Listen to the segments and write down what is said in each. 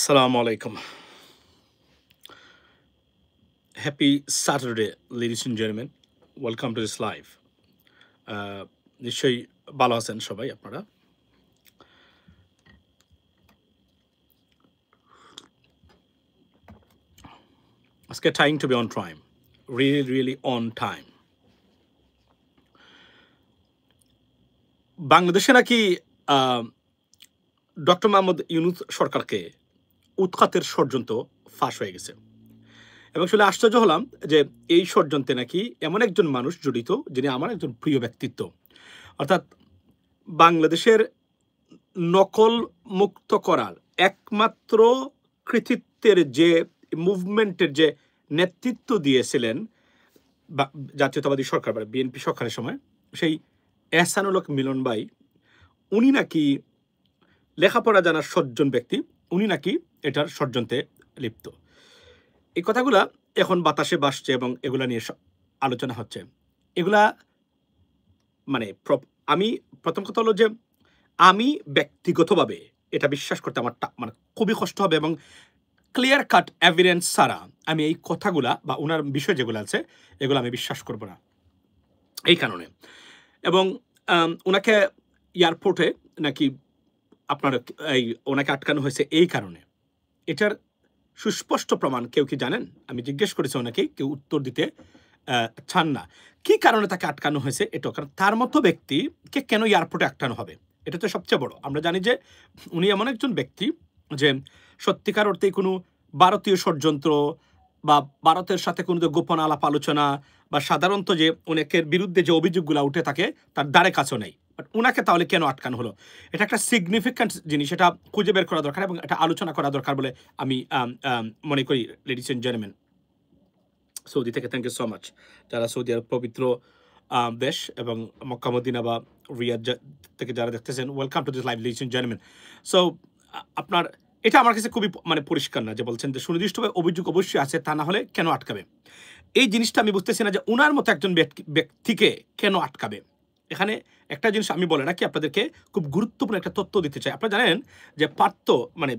Assalamu alaikum. Happy Saturday, ladies and gentlemen. Welcome to this live. Uh, নিশ্চয়ই ভালো আছেন সবাই আপনারা আজকে trying to be on time really really on time বাংলাদেশে নাকি ডক্টর মোহাম্মদ ইউনুস সরকারকে উৎখাতের ষড়যন্ত্র ফাঁস হয়ে গেছে। এবং আসলে আশ্চর্য হলাম যে এই ষড়যন্ত্রে নাকি এমন একজন মানুষ জড়িত যিনি আমার একজন প্রিয় ব্যক্তিত্ব। অর্থাৎ বাংলাদেশের নকল মুক্ত করার একমাত্র কৃতিত্বের যে মুভমেন্টের যে নেতৃত্ব দিয়েছিলেন জাতীয়তাবাদী সরকার বা বিএনপি সরকারের সময়, সেই এহসানুলক মিলন ভাই উনি নাকি লেখাপড়া জানার সজ্জন ব্যক্তি। উনি নাকি এটার ষড়যন্ত্রে লিপ্ত। এই কথাগুলা এখন বাতাসে বাসছে এবং এগুলা নিয়ে আলোচনা হচ্ছে। এগুলা মানে আমি প্রথম কথা হলো যে, আমি ব্যক্তিগতভাবে এটা বিশ্বাস করতে আমার মানে খুবই কষ্ট হবে এবং ক্লিয়ার কাট এভিডেন্স ছাড়া আমি এই কথাগুলা বা ওনার বিষয় যেগুলো আছে, এগুলো আমি বিশ্বাস করব না। এই কারণে। এবং ওনাকে এয়ারপোর্টে নাকি আপনার, এই ওনাকে আটকানো হয়েছে এই কারণে। এটার সুস্পষ্ট প্রমাণ কেউ কি জানেন? আমি জিজ্ঞেস করেছি ওনাকে, কেউ উত্তর দিতে চান না। কি কারণে তাকে আটকানো হয়েছে এটা কারণ তার মতো ব্যক্তিকে কেন এয়ারপোর্টে আটকানো হবে? এটা তো সবচেয়ে বড়। আমরা জানি যে উনি এমন একজন ব্যক্তি যে সত্যিকার অর্থে কোনো ভারতীয় ষড়যন্ত্র বা ভারতের সাথে কোনো গোপন আলাপ আলোচনা বা সাধারণত যে অনেকের বিরুদ্ধে যে অভিযোগগুলো উঠে থাকে, তার দ্বারে কাছেও নেই। বাট ওনাকে তাহলে কেন আটকানো হলো? এটা একটা সিগনিফিক্যান্ট জিনিস এটা খুঁজে বের করা দরকার এবং এটা আলোচনা করা দরকার বলে আমি মনে করি লেডিস এন্ড জেন্টলম্যান সৌদি থেকে থ্যাংক ইউ সো মাচ যারা সৌদি আরব পবিত্র দেশ এবং মক্কা, মদিনা বা রিয়াদ থেকে যারা দেখতেছেন welcome to this live ladies and gentleman so আপনার, এটা আমার কাছে খুবই মানে পরিষ্কার না যে বলছেন যে সুনির্দিষ্টভাবে অভিযোগ অবশ্যই আছে, তা না হলে কেন আটকাবে? এই জিনিসটা আমি বুঝতেছি না যে ওনার মতো একজন ব্যক্তি- ব্যক্তিকে কেন আটকাবে? এখানে একটা জিনিস আমি বলে রাখি, আপনাদেরকে খুব গুরুত্বপূর্ণ একটা তথ্য দিতে চাই। আপনারা জানেন যে পার্থ মানে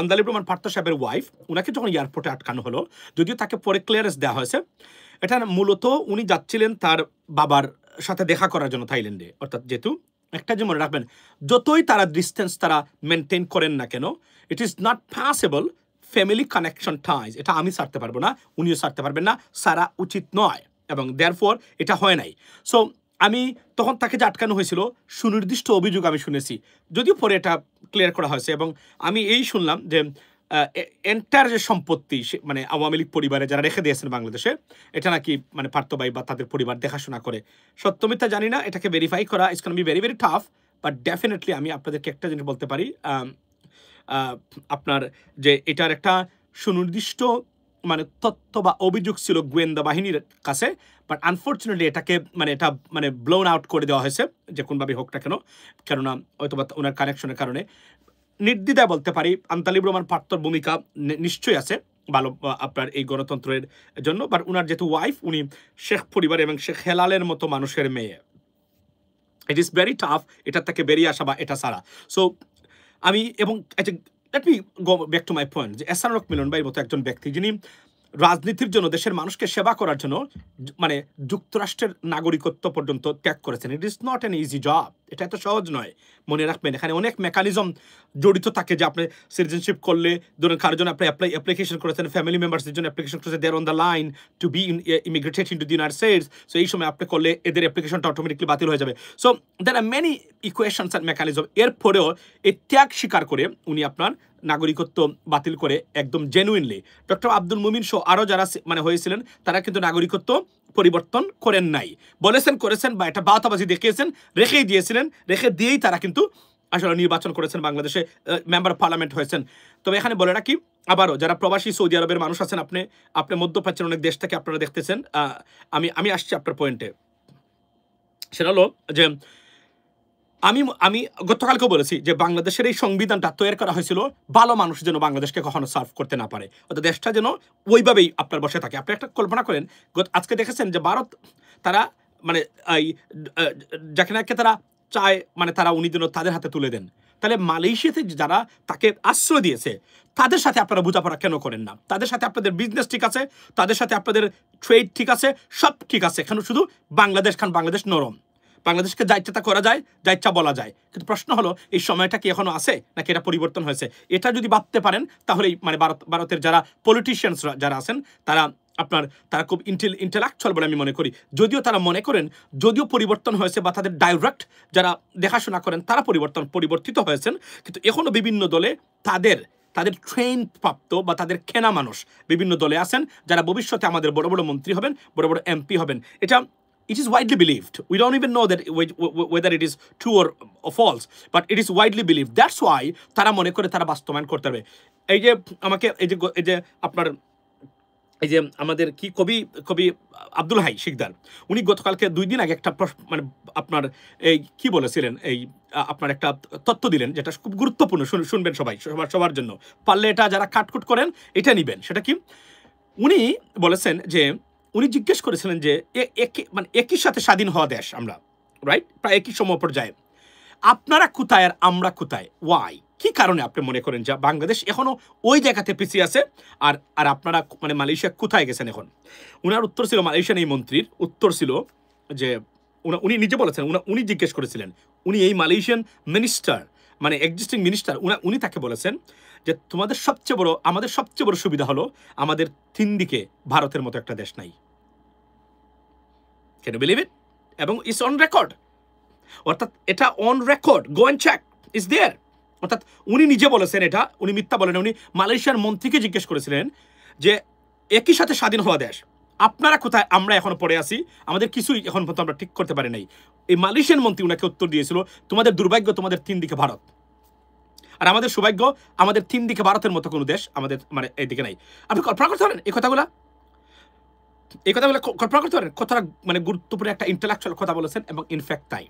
আন্দালি প্রমাণ পার্থ সাহেবের ওয়াইফ ওনাকে যখন এয়ারপোর্টে আটকানো হলো, যদিও তাকে পরে ক্লিয়ারেন্স দেওয়া হয়েছে, এটা মূলত উনি যাচ্ছিলেন তার বাবার সাথে দেখা করার জন্য থাইল্যান্ডে। অর্থাৎ যেহেতু একটা যে মনে রাখবেন, যতই তারা ডিস্টেন্স তারা মেনটেন করেন না কেন it is not possible family connection ties এটা আমি সারতে পারব না, উনিও সারতে পারবেন না সারা উচিত নয়। এবং দেয়ার ফর এটা হয় নাই। সো আমি তখন তাকে যে আটকানো হয়েছিল, সুনির্দিষ্ট অভিযোগ আমি শুনেছি। যদিও পরে এটা ক্লিয়ার করা হয়েছে এবং আমি এই শুনলাম যে এন্টার যে সম্পত্তি মানে আওয়ামী লীগ পরিবারে যারা রেখে দিয়েছেন বাংলাদেশে, এটা নাকি মানে পার্থবাই বা তাদের পরিবার দেখাশোনা করে। সত্যমিতা জানি না, এটাকে ভেরিফাই করা is be very very tough but definitely আমি আপনাদেরকে একটা জিনিস বলতে পারি আপনার যে এটার একটা সুনির্দিষ্ট মানে তথ্য বা অভিযোগ ছিল গোয়েন্দা বাহিনীর কাছে বাট আনফর্চুনেটলি এটাকে মানে এটা মানে ব্লোন আউট করে দেওয়া হয়েছে, যে কোনভাবে হোক না কেন। কেননা হয়তো বা ওনার কানেকশনের কারণে নির্দ্বিধায় বলতে পারি, আন্তালিব রহমান পার্থর ভূমিকা নিশ্চয়ই আছে ভালো আপনার এই গণতন্ত্রের জন্য বাট উনার যেহেতু ওয়াইফ উনি শেখ পরিবার এবং শেখ হেলালের মতো মানুষের মেয়ে। ইট ইস ভেরি টাফ এটা থেকে বেরিয়ে আসা বা এটা ছাড়া। সো আমি এবং let me go back to my point যে এসানরক মিলন ভাইয়ের মতো একজন ব্যক্তি যিনি রাজনীতির জন্য, দেশের মানুষকে সেবা করার জন্য মানে যুক্তরাষ্ট্রের নাগরিকত্ব পর্যন্ত ত্যাগ করেছেন। It is not an easy job এটা এত সহজ নয়। মনে রাখবেন, এখানে অনেক মেকানিজম জড়িত থাকে যে আপনি সিটিজেনশিপ করলে, ধরুন কারোর জন্য আপনি অ্যাপ্লাই অ্যাপ্লিকেশন করেছেন ফ্যামিলি মেম্বার্সের জন্য অ্যাপ্লিকেশন করেছেন there on the line to be immigrated in to the United States so এই সময় আপনি করলে এদের অ্যাপ্লিকেশনটা অটোমেটিকলি বাতিল হয়ে যাবে। So there are many equations and mechanism এরপরেও এই ত্যাগ স্বীকার করে উনি আপনার নাগরিকত্ব বাতিল করে একদম জেনুইনলি ডক্টর আব্দুল মুমিন সহ আরও যারা মানে হয়েছিলেন, তারা কিন্তু নাগরিকত্ব পরিবর্তন করেন নাই। বলেছেন, করেছেন বা এটা বাতাবাজি দেখিয়েছেন, রেখেই দিয়েছিলেন, রেখে দিয়েই তারা কিন্তু আসলে নির্বাচন করেছেন বাংলাদেশে মেম্বার পার্লামেন্ট হয়েছেন। তবে এখানে বলে রাখি, আবারও যারা প্রবাসী সৌদি আরবের মানুষ আছেন, আপনি আপনি মধ্যপ্রাচ্যের অনেক দেশ থেকে আপনারা দেখতেছেন আমি আমি আসছি আপনার পয়েন্টে সেটা হলো যে আমি আমি গতকালকেও বলেছি যে বাংলাদেশের এই সংবিধানটা তৈরি করা হয়েছিল ভালো মানুষ যেন বাংলাদেশকে কখনো সার্ভ করতে না পারে। অর্থাৎ দেশটা যেন ওইভাবেই আপনার বসে থাকে। আপনি একটা কল্পনা করেন আজকে দেখেছেন যে ভারত তারা মানে এই যাকে নাকি তারা চায় মানে তারা উনি যেন তাদের হাতে তুলে দেন। তাহলে মালয়েশিয়াতে যারা তাকে আশ্রয় দিয়েছে, তাদের সাথে আপনারা বোঝাপড়া কেন করেন না? তাদের সাথে আপনাদের বিজনেস ঠিক আছে, তাদের সাথে আপনাদের ট্রেড ঠিক আছে, সব ঠিক আছে। এখানে শুধু বাংলাদেশ খান, বাংলাদেশ নরম। বাংলাদেশকে যা ইচ্ছা তা করা যায়, যা ইচ্ছা বলা যায়। কিন্তু প্রশ্ন হলো, এই সময়টা কি এখনও আছে, নাকি এটা পরিবর্তন হয়েছে? এটা যদি ভাবতে পারেন তাহলেই মানে ভারত, ভারতের যারা পলিটিশিয়ানসরা যারা আছেন, তারা আপনার, তারা খুব ইন্টেল ইন্টেলেকচুয়াল বলে আমি মনে করি। যদিও তারা মনে করেন, যদিও পরিবর্তন হয়েছে বা তাদের ডাইরেক্ট যারা দেখাশোনা করেন, তারা পরিবর্তন, পরিবর্তিত হয়েছেন। কিন্তু এখনও বিভিন্ন দলে তাদের তাদের ট্রেন প্রাপ্ত বা তাদের কেনা মানুষ বিভিন্ন দলে আছেন, যারা ভবিষ্যতে আমাদের বড় বড় মন্ত্রী হবেন, বড় বড় এমপি হবেন। এটা it is widely believed. We don't even know that whe- whe- whether it is true or, or false, but it is widely believed. That's why তারা মনে করে তারা বাস্তবায়ন করতে হবে এই যে আমাকে এই যে এই যে আপনার এই যে আমাদের কি কবি কবি আব্দুল হাই শিকদার উনি গতকালকে দুই দিন আগে একটা মানে আপনার এই কি বলেছিলেন এই আপনার একটা তথ্য দিলেন যেটা খুব গুরুত্বপূর্ণ শুন- শুনবেন সবাই সবার সবার জন্য পারলে এটা যারা কাটকুট করেন এটা নিবেন সেটা কি উনি বলেছেন যে উনি জিজ্ঞেস করেছিলেন যে একই মানে একই সাথে স্বাধীন হওয়া দেশ আমরা রাইট প্রায় একই সময় পর্যায়ে। আপনারা কোথায় আর আমরা কোথায়? ওয়াই কি কারণে আপনি মনে করেন যে বাংলাদেশ এখনও ওই জায়গাতে পিছিয়ে আছে? আর আর আপনারা মানে মালয়েশিয়া কোথায় গেছেন এখন? উনার উত্তর ছিল মালয়েশিয়ান এই মন্ত্রীর উত্তর ছিল যে, উনা- নিজে বলেছেন, উনা- উনি জিজ্ঞেস করেছিলেন, উনি এই মালয়েশিয়ান মিনিস্টার মানে এক্সিস্টিং মিনিস্টার উনি তাকে বলেছেন যে তোমাদের সবচেয়ে বড়, আমাদের সবচেয়ে বড় সুবিধা হলো আমাদের তিন দিকে ভারতের মতো একটা দেশ নাই। ক্যান বিলিভ ইট এবং ইস অন রেকর্ড অর্থাৎ এটা on record go and check is there অর্থাৎ উনি নিজে বলেছেন এটা, উনি মিথ্যা বলেন উনি মালয়েশিয়ার মন্ত্রীকে জিজ্ঞেস করেছিলেন যে একই সাথে স্বাধীন হওয়া দেশ, আপনারা কোথায়? আমরা এখনও পড়ে আছি। আমাদের কিছুই এখন পর্যন্ত আমরা ঠিক করতে পারি নাই। এই মালয়েশিয়ান মন্ত্রী উনাকে উত্তর দিয়েছিল, তোমাদের দুর্ভাগ্য তোমাদের তিন দিকে ভারত। আর আমাদের সৌভাগ্য আমাদের তিন দিকে ভারতের মতো কোনো দেশ আমাদের মানে এইদিকে নাই। আপনি কল্পনা করতে পারেন এই কথাগুলা? এই কথাগুলো কল্পনা করতে পারেন কতটা মানে গুরুত্বপূর্ণ একটা ইন্টেলেকচুয়াল কথা বলেছেন এবং ইনফ্যাক্ট তাই।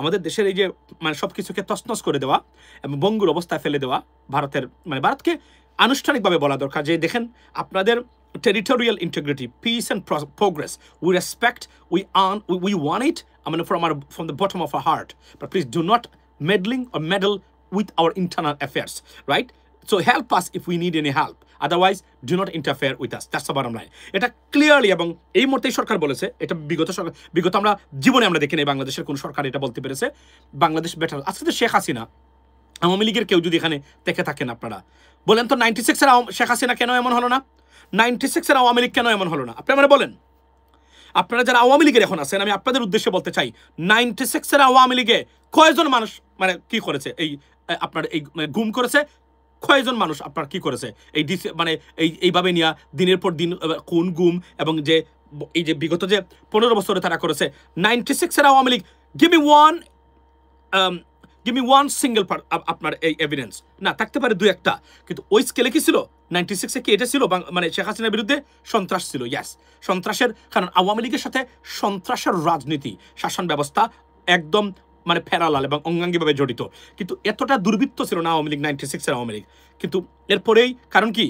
আমাদের দেশের এই যে মানে সব কিছুকে তছনছ করে দেওয়া এবং বঙ্গুর অবস্থায় ফেলে দেওয়া ভারতের মানে ভারতকে আনুষ্ঠানিকভাবে বলা দরকার যে দেখেন আপনাদের territorial integrity peace and progress we respect we earn we we won it I mean, from our from the bottom of our heart. But please do not meddling or with our internal affairs, right? So help us if we need any help. Otherwise, do not interfere with us. That's the bottom line. এটা clearly এবং এই মুহূর্তেই সরকার বলেছে এটা বিগত সরকার বিগত আমরা জীবনে আমরা দেখিনি বাংলাদেশের কোন সরকার এটা বলতে পেরেছে বাংলাদেশ বেটার আজকে তো শেখ হাসিনা আওয়ামী লীগের কেউ যদি এখানে দেখে থাকেন আপনারা বলেন তো নাইনটি সিক্সের শেখ হাসিনা কেন এমন হলো না নাইনটি সিক্সের আওয়ামী লীগ কেন এমন হলো না আপনি আমার বলেন আপনারা যারা আওয়ামী লীগের এখন আছেন আমি আপনাদের উদ্দেশ্যে বলতে চাই নাইনটি সিক্সের আওয়ামী লীগে কয়জন মানুষ মানে কি করেছে এই আপনার এই গুম করেছে। কয়জন মানুষ আপনার কি করেছে? এই ডিসি মানে এই, এইভাবে নিয়ে দিনের পর দিন কোন গুম এবং যে এই যে বিগত যে পনেরো বছরে তারা করেছে নাইনটি সিক্সের Awami League give me one give me one single আপনার এই এভিডেন্স না, থাকতে পারে দু একটা, কিন্তু ওই স্কেলে কি ছিল? নাইনটি সিক্সে কি এটা ছিল? মানে শেখ হাসিনার বিরুদ্ধে সন্ত্রাস ছিল ইয়াস সন্ত্রাসের, কারণ আওয়ামী লীগের সাথে সন্ত্রাসের রাজনীতি, শাসন ব্যবস্থা একদম মানে ফেরালাল এবং অঙ্গাঙ্গিভাবে জড়িত। কিন্তু এতটা দুর্বৃত্ত ছিল না আওয়ামী লীগ নাইনটি সিক্সের আওয়ামী লীগ। কিন্তু এরপরেই, কারণ কি?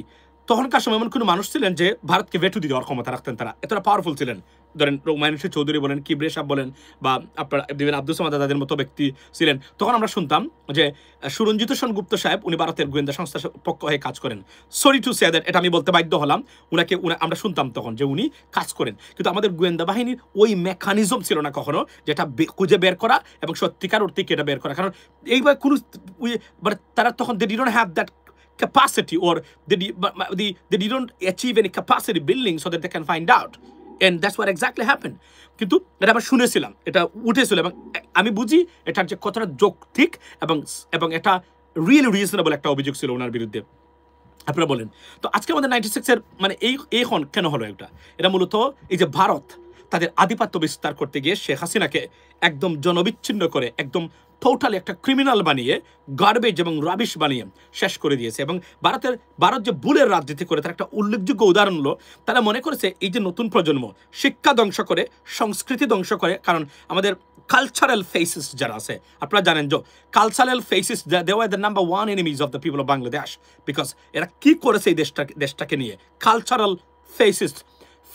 তখনকার সময় এমন কোনো মানুষ ছিলেন যে ভারতকে ভেটু দিয়ে দেওয়ার ক্ষমতা রাখতেন তারা। এতটা পাওয়ারফুল ছিলেন। ধরেন রোমায়ুন চৌধুরী বলেন কিবরে সাহেব বলেন বা আপনার দিবেন আব্দুল সামাদ তাদের মতো ব্যক্তি ছিলেন তখন আমরা শুনতাম যে সুরঞ্জিত সেনগুপ্ত সাহেব উনি ভারতের গোয়েন্দা সংস্থার পক্ষ হয়ে কাজ করেন। সরি টু সে দ্যাট এটা আমি বলতে বাধ্য হলাম উনাকে আমরা শুনতাম তখন যে উনি কাজ করেন। কিন্তু আমাদের গোয়েন্দা বাহিনীর ওই মেকানিজম ছিল না কখনো যেটা খুঁজে বের করা এবং সত্যিকার অর্থে এটা বের করা। কারণ এইবার কোনো মানে তারা তখন they didn't have that capacity or they, they, they didn't achieve any capacity building so that they can find out and that's what exactly happened. কিন্তু এটা আমরা শুনেছিলাম, এটা উঠেছিল এবং আমি বুঝি এটার যে কতটা যৌক্তিক এবং এবং এটা রিয়েলি রিজনেবল একটা অভিযোগ ছিল ওনার বিরুদ্ধে। আপনারা বলেন, তো আজকে আমাদের নাইনটি সিক্সের মানে এই এখন কেন হলো এটা? এটা মূলত এই যে ভারত তাদের আধিপত্য বিস্তার করতে গিয়ে শেখ হাসিনাকে একদম জনবিচ্ছিন্ন করে, একদম টোটালি একটা ক্রিমিনাল বানিয়ে গার্বেজ এবং রাবিশ বানিয়ে শেষ করে দিয়েছে। এবং ভারতের, ভারত যে বুলের রাজনীতি করে, তার একটা উল্লেখযোগ্য উদাহরণ হলো, তারা মনে করেছে এই যে নতুন প্রজন্ম, শিক্ষা ধ্বংস করে, সংস্কৃতি ধ্বংস করে, কারণ আমাদের কালচারাল ফেসিস যারা আছে, আপনারা জানেন যে cultural fascists they were the number one enemies of the people of Bangladesh because এরা কি করেছে এই দেশটা দেশটাকে নিয়ে? কালচারাল ফেসিস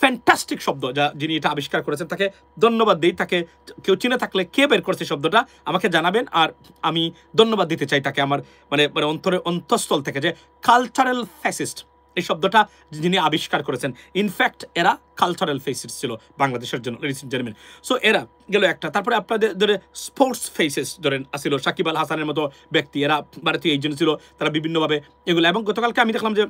ফ্যান্টাস্টিক শব্দ, যা যিনি এটা আবিষ্কার করেছেন, তাকে ধন্যবাদ দিই, তাকে কেউ চিনে থাকলে কে বের করেছে শব্দটা, আমাকে জানাবেন, আর আমি ধন্যবাদ দিতে চাই তাকে আমার মানে মানে অন্তরের অন্তঃস্থল থেকে যে কালচারাল ফ্যাসিস্ট এই শব্দটা যিনি আবিষ্কার করেছেন। ইনফ্যাক্ট এরা কালচারাল ফেসিস ছিল বাংলাদেশের জন্য জেন্টলম্যান সো এরা গেল একটা। তারপরে আপনাদের ধরে স্পোর্টস ফেসেস ধরেন আসিল সাকিব আল হাসানের মতো ব্যক্তি, এরা ভারতীয় এই জন্য ছিল, তারা বিভিন্নভাবে এগুলো, এবং গতকালকে আমি দেখলাম যে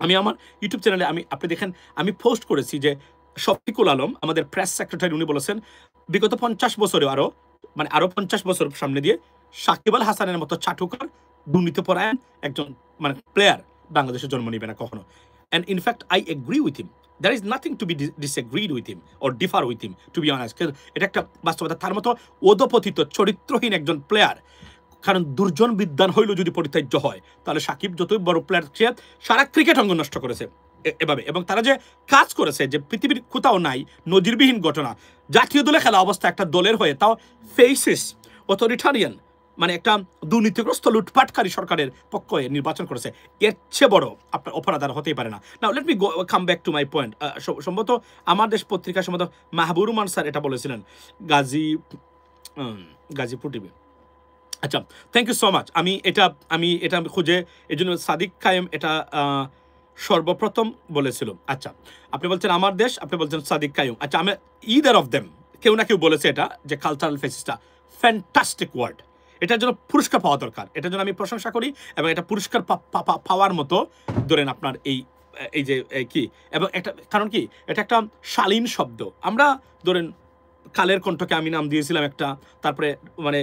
আমি আমার ইউটিউব চ্যানেলে আমি, আপনি দেখেন, আমি পোস্ট করেছি যে শফিকুল আলম, আমাদের প্রেস সেক্রেটারি উনি বলেছেন, বিগত পঞ্চাশ বছরে আরও মানে আরও পঞ্চাশ বছর সামনে দিয়ে সাকিব আল হাসানের মতো চাটুকার, দুর্নীতিপরায়ণ একজন মানে প্লেয়ার বাংলাদেশে জন্ম নিবে না কখনো। And in fact I agree with him there is nothing to be disagreed with him or differ with him to be honours এটা একটা বাস্তবতা, তার মতো ওদপথিত চরিত্রহীন একজন প্লেয়ার কারণ দুর্জন বিদ্যান হইল যদি পরিত্যাজ্য হয়, তাহলে সাকিব যতই বড় প্লেয়ার সে সারা ক্রিকেট অঙ্গ নষ্ট করেছে এভাবে। এবং তারা যে কাজ করেছে, যে পৃথিবীর কোথাও নাই, নজিরবিহীন ঘটনা, জাতীয় দলে খেলা অবস্থা একটা দলের হয়ে, তাও ফেসিস অথরিটারিয়ান মানে একটা দুর্নীতিগ্রস্ত লুটপাটকারী সরকারের পক্ষ হয়ে নির্বাচন করেছে। এর চেয়ে বড় আপনার অপরাধ আর হতেই পারে না। না let me come back to my point সম্ভবত আমার দেশ পত্রিকা সম্ভবত মাহবুর রহমান স্যার এটা বলেছিলেন, গাজী গাজীপুর টিভি আচ্ছা থ্যাংক ইউ সো মাচ আমি এটা আমি এটা খুঁজে এই জন্য সাদিক কায়েম এটা সর্বপ্রথম বলেছিল। আচ্ছা আপনি বলছেন আমার দেশ, আপনি বলছেন সাদিক কায়েম। আচ্ছা আমি ইদার অফ দেম কেউ না কেউ বলেছে এটা, যে কালচারাল ফেসিসটা ফ্যান্টাস্টিক ওয়ার্ড এটার জন্য পুরস্কার পাওয়া দরকার। এটার জন্য আমি প্রশংসা করি এবং এটা পুরস্কার পাওয়ার মতো ধরেন আপনার এই এই যে কি? এবং একটা, কারণ কি? এটা একটা শালীন শব্দ। আমরা ধরেন, কালের কণ্ঠকে আমি নাম দিয়েছিলাম একটা, তারপরে মানে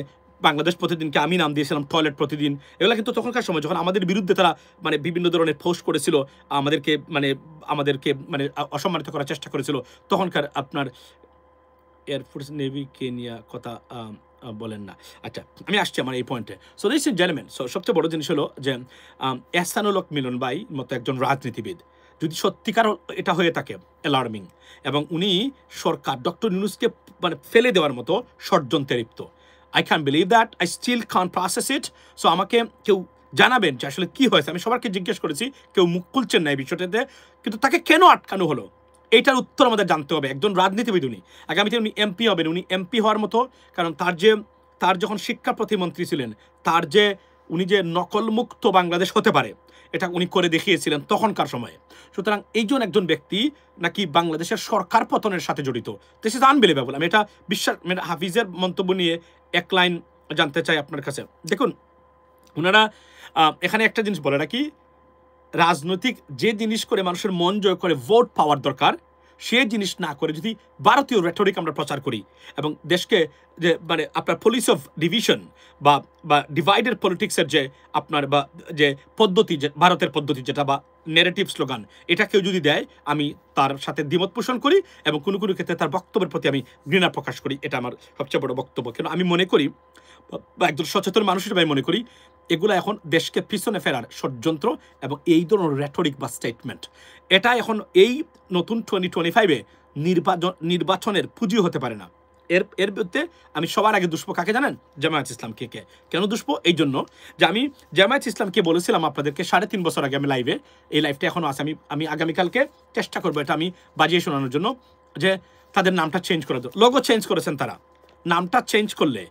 বাংলাদেশ প্রতিদিনকে আমি নাম দিয়েছিলাম টয়লেট প্রতিদিন। এগুলো কিন্তু তখনকার সময় যখন আমাদের বিরুদ্ধে তারা মানে বিভিন্ন ধরনের পোস্ট করেছিল, আমাদেরকে মানে আমাদেরকে মানে অসম্মানিত করার চেষ্টা করেছিল, তখনকার আপনার এয়ারফোর্স নেভি কেনিয়া কথা বলেন না। আচ্ছা আমি আসছি আমার এই পয়েন্টে so this and gentleman so সবচেয়ে বড় জিনিস হলো যে এহসানুলক মিলন বাই মতো একজন রাজনীতিবিদ। যদি সত্যিকার এটা হয়ে থাকে অ্যালার্মিং এবং উনি সরকার ডক্টর নিউজকে মানে ফেলে দেওয়ার মতো ষড়যন্ত্রে I can believe that I still can process it so আমাকে কেউ জানাবেন যে আসলে কী হয়েছে। আমি সবারকে জিজ্ঞেস করেছি, কেউ মুখ খুলছেন না এই বিষয়টাতে। কিন্তু তাকে কেন আটকানো হলো? এইটার উত্তর আমাদের জানতে হবে। একজন রাজনীতিবিদ উনি। আগামীতে উনি এমপি হবেন। উনি এমপি হওয়ার মতো, কারণ তার যে, তার যখন শিক্ষা প্রতিমন্ত্রী ছিলেন, তার যে, উনি যে নকলমুক্ত বাংলাদেশ হতে পারে এটা উনি করে দেখিয়েছিলেন তখনকার সময়ে। সুতরাং এইজন একজন ব্যক্তি নাকি বাংলাদেশের সরকার পতনের সাথে জড়িত। দিস ইজ আনবিলিভেবল আমি এটা বিশ্বাস মানে হাফিজের মন্তব্য নিয়ে এক লাইন জানতে চাই আপনার কাছে। দেখুন ওনারা এখানে একটা জিনিস বলে নাকি রাজনৈতিক যে জিনিস করে মানুষের মন জয় করে ভোট পাওয়ার দরকার সে জিনিস না করে যদি ভারতীয় রেটরিক আমরা প্রচার করি এবং দেশকে যে মানে আপনার পলিস অফ ডিভিশন বা বা ডিভাইডেড পলিটিক্সের যে আপনার বা, যে পদ্ধতি, যে ভারতের পদ্ধতি যেটা বা নেরেটিভ স্লোগান এটা কেউ যদি দেয়, আমি তার সাথে দ্বিমত পোষণ করি এবং কোনো কোনো ক্ষেত্রে তার বক্তব্যের প্রতি আমি ঘৃণা প্রকাশ করি। এটা আমার সবচেয়ে বড় বক্তব্য। কেন? আমি মনে করি বা একজন সচেতন মানুষ হিসেবে আমি মনে করি এগুলো এখন দেশকে পিছনে ফেরার ষড়যন্ত্র এবং এই ধরনের রেটরিক বা স্টেটমেন্ট এটা এখন এই নতুন টোয়েন্টি টোয়েন্টি ফাইভে নির্বাচন নির্বাচনের পুঁজি হতে পারে না। এর এর বিরুদ্ধে আমি সবার আগে দুষ্প কাকে জানেন? জামায়াত ইসলামকে কে কেন দুষ্প? এই জন্য যে আমি জামায়াত ইসলামকে বলেছিলাম আপনাদেরকে সাড়ে তিন বছর আগে আমি লাইভে এই লাইভটা এখনও আছে। আমি আমি আগামীকালকে চেষ্টা করব এটা আমি বাজিয়ে শোনানোর জন্য যে তাদের নামটা চেঞ্জ করে দেবো লোগো চেঞ্জ করেছেন তারা। নামটা চেঞ্জ করলে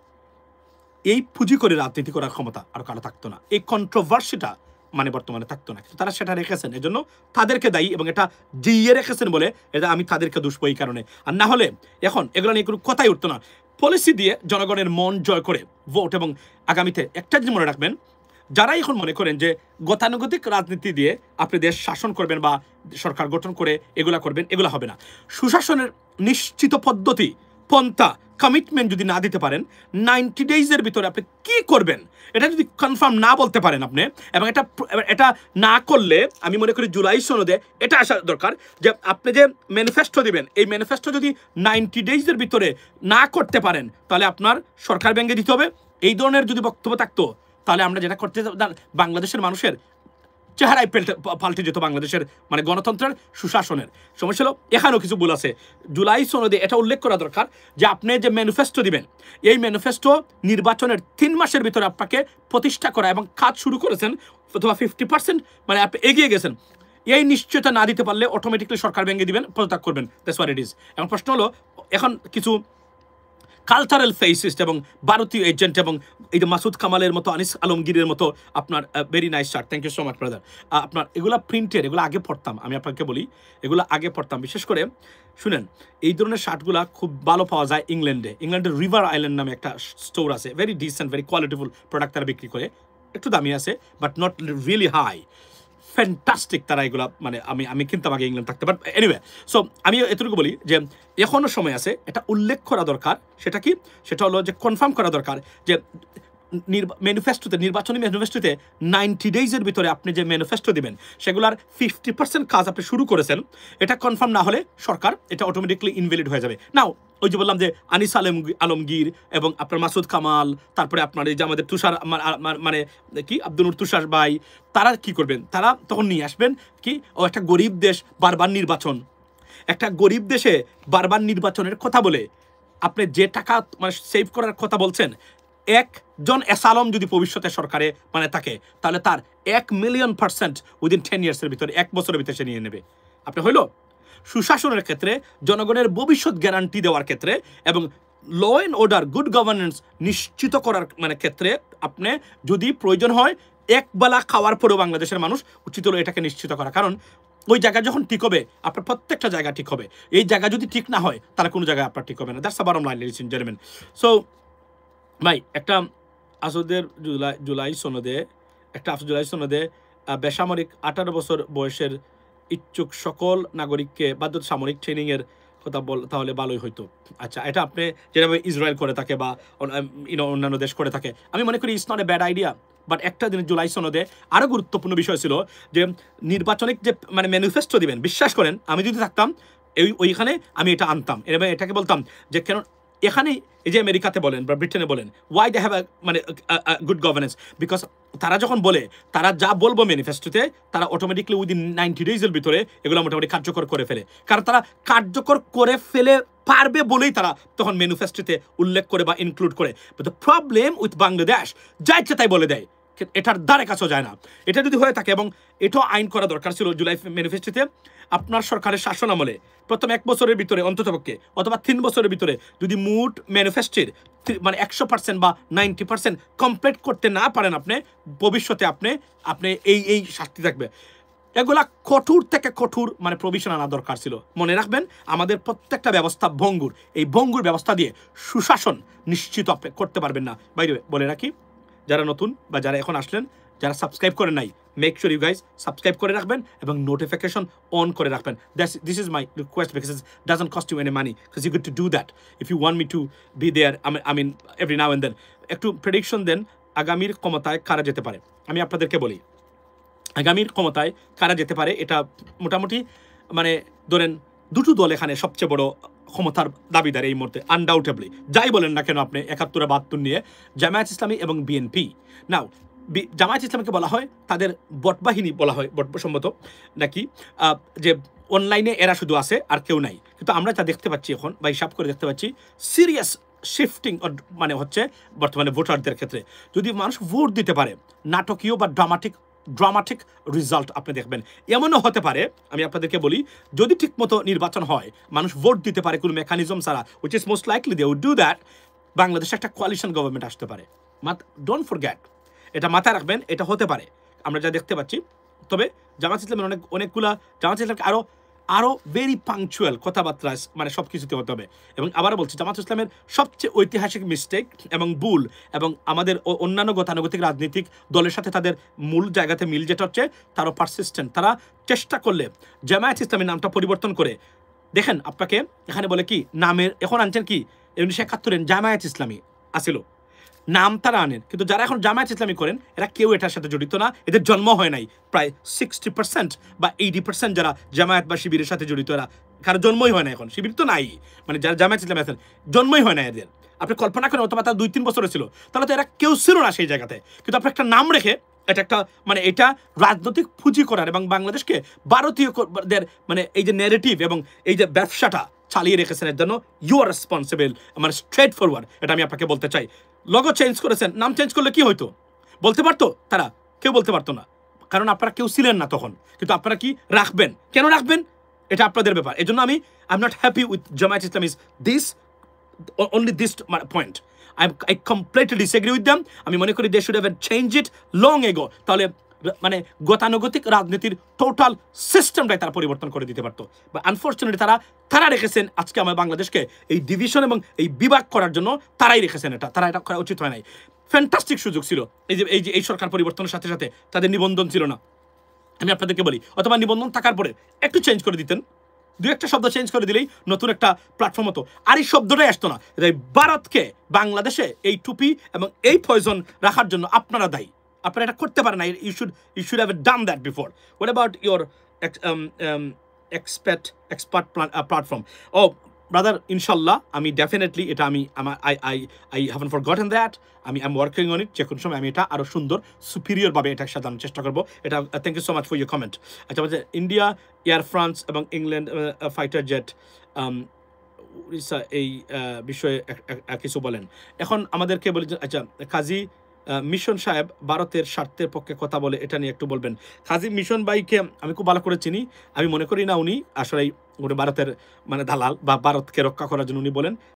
এই পুঁজি করে রাজনীতি করার ক্ষমতা আর কারও থাকতো না। এই কন্ট্রোভার্সিটা মানে বর্তমানে থাকতো না। কিন্তু তারা সেটা রেখেছেন। এজন্য তাদেরকে দায়ী এবং এটা জিইয়ে রেখেছেন বলে এটা আমি তাদেরকে দুষ্প এই কারণে। আর না হলে এখন এগুলো নিয়ে কোনো কথাই উঠতো না। পলিসি দিয়ে জনগণের মন জয় করে ভোট এবং আগামীতে একটা জিনিস মনে রাখবেন যারা এখন মনে করেন যে গতানুগতিক রাজনীতি দিয়ে আপনি দেশ শাসন করবেন বা সরকার গঠন করে এগুলা করবেন, এগুলা হবে না। সুশাসনের নিশ্চিত পদ্ধতি পন্থা কমিটমেন্ট যদি না দিতে পারেন নাইনটি ডেইজের ভিতরে আপনি কি করবেন? এটা যদি কনফার্ম না বলতে পারেন আপনি, এবং এটা এটা না করলে, আমি মনে করি জুলাই সনদে এটা আসা দরকার, যে আপনি যে ম্যানিফেস্টো দিবেন, এই ম্যানিফেস্টো যদি নাইনটি ডেইজের ভিতরে না করতে পারেন, তাহলে আপনার সরকার ব্যাংকে দিতে হবে। এই ধরনের যদি বক্তব্য থাকতো, তাহলে আমরা যেটা করতে, বাংলাদেশের মানুষের চেহারায় পেল্টে পাল্টে যেত বাংলাদেশের মানে গণতন্ত্রের সুশাসনের। সমস্যা হলো, এখানেও কিছু ভুল আছে। জুলাই সনদে এটা উল্লেখ করা দরকার যে আপনি যে ম্যানিফেস্টো দিবেন, এই ম্যানিফেস্টো নির্বাচনের তিন মাসের ভিতরে আপনাকে প্রতিষ্ঠা করা এবং কাজ শুরু করেছেন, অথবা ফিফটি পার্সেন্ট মানে আপনি এগিয়ে গেছেন। এই নিশ্চয়তা না দিতে পারলে অটোমেটিকলি সরকার ভেঙে দিবেন, পদত্যাগ করবেন। দ্যাটস ওয়াট ইট ইজ এখন প্রশ্ন হলো, এখন কিছু কালচারাল ফেসিস্ট এবং ভারতীয় এজেন্ট এবং এই যে মাসুদ কামালের মতো, আনিস আলমগীরের মতো আপনার very nice shirt thank you so much brother আপনার এগুলা প্রিন্টের এগুলো আগে পড়তাম, আমি আপনাকে বলি, এগুলো আগে পড়তাম। বিশেষ করে, শুনেন, এই ধরনের শার্টগুলা খুব ভালো পাওয়া যায় ইংল্যান্ডে। ইংল্যান্ডের রিভার আইল্যান্ড নামে একটা স্টোর আছে very decent very qualityful product তারা বিক্রি করে। একটু দামি আছে but not really high fantastic তারা এগুলো মানে আমি আমি কিনতাম আগে ইংল্যান্ড থাকতে বাট এনিওয়ে সো আমি এতটুকু বলি যে এখনও সময় আছে, এটা উল্লেখ করা দরকার, সেটা কি? সেটা হলো যে কনফার্ম করা দরকার যে ম্যানিফেস্টোতে নির্বাচনী ম্যানিফেস্টোতে নাইনটি ডেইজের ভিতরে আপনি যে ম্যানিফেস্টো দিবেন, সেগুলোর ফিফটি পার্সেন্ট কাজ আপনি শুরু করেছেন। এটা কনফার্ম না হলে সরকার এটা অটোমেটিকলি ইনভ্যালিড হয়ে যাবে। নাও ওই যে বললাম যে আনিস আলম আলমগীর এবং আপনার মাসুদ কামাল, তারপরে আপনার এই যে আমাদের তুষার মানে কি? আব্দুল তুষার ভাই, তারা কি করবেন? তারা তখন নিয়ে আসবেন কি? ও একটা গরিব দেশ, বারবার নির্বাচন। একটা গরিব দেশে বারবার নির্বাচনের কথা বলে, আপনি যে টাকা মানে সেভ করার কথা বলছেন একজন এসালম যদি ভবিষ্যতে সরকারে মানে থাকে, তাহলে তার এক মিলিয়ন পার্সেন্ট উইদিন টেন ইয়ার্সের ভিতরে, এক বছরের ভিতরে সে নিয়ে নেবে। আপনি হইল? সুশাসনের ক্ষেত্রে, জনগণের ভবিষ্যৎ গ্যারান্টি দেওয়ার ক্ষেত্রে এবং law and order good governance নিশ্চিত করার মানে ক্ষেত্রে আপনি যদি প্রয়োজন হয়, এক বেলা খাওয়ার পরেও বাংলাদেশের মানুষ উচিত হলো এটাকে নিশ্চিত করা। কারণ ওই জায়গা যখন ঠিক হবে, আপনার প্রত্যেকটা জায়গা ঠিক হবে। এই জায়গা যদি ঠিক না হয়, তাহলে কোনো জায়গায় আপনার ঠিক হবে না। That's bottom line ladies and gentleman so ভাই, একটা আসুদের জুলাই জুলাই সনদে, একটা আসুদ জুলাই সনদে বেসামরিক আঠারো বছর বয়সের ইচ্ছুক সকল নাগরিককে বাধ্য সামরিক ট্রেনিংয়ের কথা বল, তাহলে ভালোই হইতো। আচ্ছা এটা আপনি যেভাবে ইসরায়েল করে থাকে বা অন্যান্য দেশ করে থাকে, আমি মনে করি it's not a bad idea but একটা দিন জুলাই সনদে আরও গুরুত্বপূর্ণ বিষয় ছিল যে নির্বাচনিক যে মানে ম্যানিফেস্টো দিবেন, বিশ্বাস করেন, আমি যদি থাকতাম, এই, ওইখানে আমি এটা আনতাম। এবার এটাকে বলতাম যে কেন এখানেই এই যে আমেরিকাতে বলেন বা ব্রিটেনে বলেন ওয়াই দে হ্যাভ মানে গুড গভর্নেন্স বিকজ তারা যখন বলে, তারা যা বলব ম্যানিফেস্টোতে তারা অটোমেটিকলি উইদিন নাইনটি ডেজের ভিতরে এগুলো মোটামুটি কার্যকর করে ফেলে। কারণ তারা কার্যকর করে ফেলে পারবে বলেই তারা তখন ম্যানিফেস্টোতে উল্লেখ করে বা ইনক্লুড করে। দ্য প্রবলেম উইথ বাংলাদেশ যা ইচ্ছে তাই বলে দেয়। এটার দ্বারে কাছেও যায় না। এটা যদি হয়ে থাকে এবং এটাও আইন করা দরকার ছিল জুলাই ম্যানিফেস্টোতে, আপনার সরকারের শাসন আমলে প্রথম এক বছরের ভিতরে, অন্ততপক্ষে, অথবা তিন বছরের ভিতরে যদি মুড ম্যানিফেস্টোর মানে একশো পার্সেন্ট বা নাইনটি পার্সেন্ট কমপ্লিট করতে না পারেন আপনি, ভবিষ্যতে আপনি আপনি এই এই শাস্তি থাকবে। এগুলা কঠোর থেকে কঠোর মানে প্রভিশন আনা দরকার ছিল। মনে রাখবেন, আমাদের প্রত্যেকটা ব্যবস্থা ভঙ্গুর। এই ভঙ্গুর ব্যবস্থা দিয়ে সুশাসন নিশ্চিত করতে পারবেন না। বাইরে বলে রাখি যারা নতুন বা যারা এখন আসলেন, যারা সাবস্ক্রাইব করে নাই make sure you guys subscribe করে রাখবেন এবং নোটিফিকেশন অন করে রাখবেন। That's this is my request because doesn't cost you any money because you good to do that if you want me to be there I mean every now and then একটু prediction দেন, আগামীর ক্ষমতায় কারা যেতে পারে? আমি আপনাদেরকে বলি, আগামীর ক্ষমতায় কারা যেতে পারে? এটা মোটামুটি মানে ধরেন দুটো দল এখানে সবচেয়ে বড় ক্ষমতার দাবিদার এই মুহূর্তে আনডাউটেবলি যাই বলেন না কেন আপনি, একাত্তরে বাহাত্তর নিয়ে জামায়াত ইসলামী এবং বিএনপি নাও জামায়াত ইসলামকে বলা হয়, তাদের বটবাহিনী বলা হয় বটসম্মত নাকি যে অনলাইনে এরা শুধু আছে আর কেউ নাই। কিন্তু আমরা যা দেখতে পাচ্ছি এখন বা হিসাব করে দেখতে পাচ্ছি সিরিয়াস শিফটিং মানে হচ্ছে বর্তমানে ভোটারদের ক্ষেত্রে। যদি মানুষ ভোট দিতে পারে, নাটকীয় বা ড্রামাটিক ড্রামাটিক রেজাল্ট আপনি দেখবেন। এমনও হতে পারে, আমি আপনাদেরকে বলি, যদি ঠিকমতো নির্বাচন হয়, মানুষ ভোট দিতে পারে কোনো মেকানিজম ছাড়া which is most likely they would do that বাংলাদেশে একটা কোয়ালিশন গভর্নমেন্ট আসতে পারে। মাত ডোন্ট ফরগ্যাট এটা মাথায় রাখবেন, এটা হতে পারে। আমরা যা দেখতে পাচ্ছি, তবে জামাত ইসলামের অনেক অনেকগুলা জামাত ইসলামকে আরও আরও ভেরি পাংচুয়াল কথাবার্তা মানে সব কিছুতে হতে হবে। এবং আবার বলছি, জামাত ইসলামের সবচেয়ে ঐতিহাসিক মিস্টেক এবং ভুল এবং আমাদের অন্যান্য গতানুগতিক রাজনৈতিক দলের সাথে তাদের মূল জায়গাতে মিল যেটা হচ্ছে তারও পারসিস্টেন্ট তারা চেষ্টা করলে জামায়াত ইসলামের নামটা পরিবর্তন করে। দেখেন, আপনাকে এখানে বলে কি, নামের এখন আনছেন কি? উনিশশো একাত্তরের জামায়াত ইসলামী আসিল। নাম তারা আনেন। কিন্তু যারা এখন জামায়াত ইসলামী করেন, এরা কেউ এটার সাথে জড়িত না। এদের জন্ম হয় নাই। প্রায় সিক্সটি পার্সেন্ট বা এইটি পার্সেন্ট যারা জামায়াত বা শিবিরের সাথে জড়িত, এরা কারও জন্মই হয় না এখন। শিবির তো নাই। মানে যারা জামায়াত ইসলামী আছেন, জন্মই হয় না এদের। আপনি কল্পনা করেন, অথবা তার দুই তিন বছর ছিল। তাহলে তো এরা কেউ ছিল না সেই জায়গাতে। কিন্তু আপনি একটা নাম রেখে, এটা একটা মানে এটা রাজনৈতিক পুঁজি করার এবং বাংলাদেশকে ভারতীয়দের মানে এই যে নেগেটিভ এবং এই যে ব্যবসাটা চালিয়ে রেখেছেন এর জন্য ইউ আর রেসপন্সিবল মানে স্ট্রেট ফরওয়ার্ড এটা আমি আপনাকে বলতে চাই। লগো চেঞ্জ করেছেন, নাম চেঞ্জ করলে কি হইতো? বলতে পারতো? তারা কেউ বলতে পারতো না। কারণ আপনারা কেউ ছিলেন না তখন। কিন্তু আপনারা কি রাখবেন? কেন রাখবেন? এটা আপনাদের ব্যাপার। এই জন্য আমি I am not happy with Jamaat Islam is this only this point I I completely completely with them আমি মনে করি they should have change it long ago তাহলে মানে গতানুগতিক রাজনীতির টোটাল সিস্টেমটাই তারা পরিবর্তন করে দিতে পারতো। বা আনফর্চুনেটলি তারা তারা রেখেছেন আজকে আমার বাংলাদেশকে এই ডিভিশন এবং এই বিভাগ করার জন্য তারাই রেখেছেন এটা, তারা এটা করা উচিত হয় নাই। ফ্যান্টাস্টিক সুযোগ ছিল। এই যে এই যে, এই সরকার পরিবর্তনের সাথে সাথে তাদের নিবন্ধন ছিল না। আমি আপনাদেরকে বলি, অথবা নিবন্ধন থাকার পরে একটু চেঞ্জ করে দিতেন। দু একটা শব্দ চেঞ্জ করে দিলেই নতুন একটা প্ল্যাটফর্ম হতো। আর এই শব্দটাই আসতো না। ভারতকে বাংলাদেশে এই টুপি এবং এই পয়জন রাখার জন্য আপনারা দায়ী। আপনারা এটা করতে পারেন না। You should you should have done that before what about your expect expert platform O brother ইনশাল্লাহ আমি ডেফিনেটলি এটা আমি, আমার I I I haven't for got gotten that আমি I am working on it যে কোনো সময় আমি এটা আরও সুন্দর সুপিরিয়রভাবে এটা সাজানোর চেষ্টা করব। এটা thank you so much for your comment আচ্ছা বলছে ইন্ডিয়া এয়ার ফ্রান্স এবং ইংল্যান্ড ফাইটার জেট এই বিষয়ে এক- এক কিছু বলেন। এখন আমাদেরকে বলে আচ্ছা কাজী মিশন সাহেব ভারতের স্বার্থের পক্ষে কথা বলে এটা নিয়ে একটু বলবেন। খাজিম মিশন বাইকে আমি খুব ভালো করে চিনি। আমি মনে করি না উনি আসলে ভারতের মানে দালাল বা ভারতকে রক্ষা করার জন্য উনি বলেন।